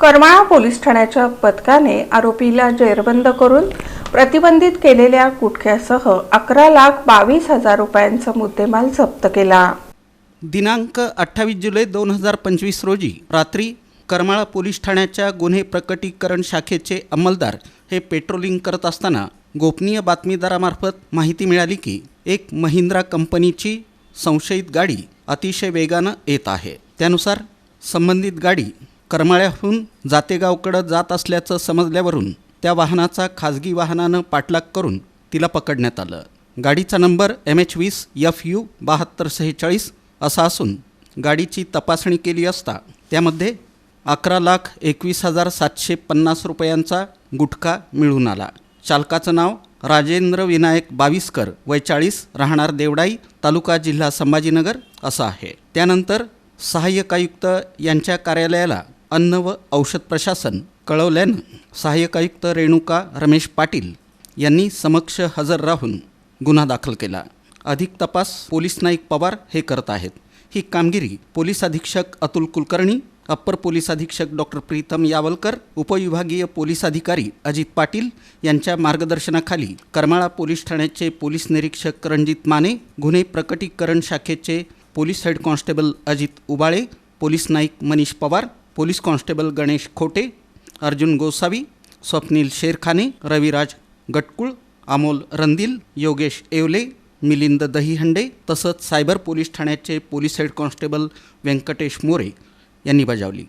Karmala police ठाण्याच्या पथकाने आरोपीला जेरबंद करून प्रतिबंधित केलेल्या गुटख्यासह अकरा लाख बावीस हजार रुपयांचा मुद्देमाल जप्त केला. दिनांक अठ्ठावीस जुलै दोन हजार पंचवीस रोजी रात्री करमाळा पोलीस ठाण्याच्या गुन्हे प्रकटीकरण शाखेचे अंमलदार हे पेट्रोलिंग करत असताना गोपनीय बातमीदारामार्फत माहिती मिळाली की एक महिंद्रा कंपनीची संशयित गाडी अतिशय वेगानं येत आहे. त्यानुसार संबंधित गाडी करमाळ्याहून जातेगावकडं जात असल्याचं समजल्यावरून त्या वाहनाचा खाजगी वाहनानं पाठलाग करून तिला पकडण्यात आलं. गाडीचा नंबर एम एच वीस एफ यू बहात्तर सेहेचाळीस असा असून गाडीची तपासणी केली असता त्यामध्ये अकरा लाख एकवीस हजार सातशे पन्नास रुपयांचा गुटखा मिळून आला. चालकाचं नाव राजेंद्र विनायक बाविस्कर वय चाळीस राहणार देवडाई तालुका जिल्हा संभाजीनगर असं आहे. त्यानंतर सहाय्यक आयुक्त यांच्या कार्यालयाला अन्न व औषध प्रशासन कळवल्यानं सहाय्यक आयुक्त रेणुका रमेश पाटील यांनी समक्ष हजर राहून गुन्हा दाखल केला. अधिक तपास पोलीस नाईक पवार हे करत आहेत. ही कामगिरी पोलीस अधीक्षक अतुल कुलकर्णी अप्पर पोलीस अधीक्षक डॉक्टर प्रीतम यावलकर उपविभागीय पोलीस अधिकारी अजित पाटील यांच्या मार्गदर्शनाखाली करमाळा पोलीस ठाण्याचे पोलीस निरीक्षक रणजित माने गुन्हे प्रकटीकरण शाखेचे police head constable Ajit Ubale police Naik Manish Pawar police constable Ganesh Khote Arjun Gosavi Swapnil शेरखाने Raviraj Gatkul Amol रंदिल Yogesh Yewale Milind Dahihande तसंच सायबर पोलीस ठाण्याचे police head constable Venkatesh More यांनी बजावली.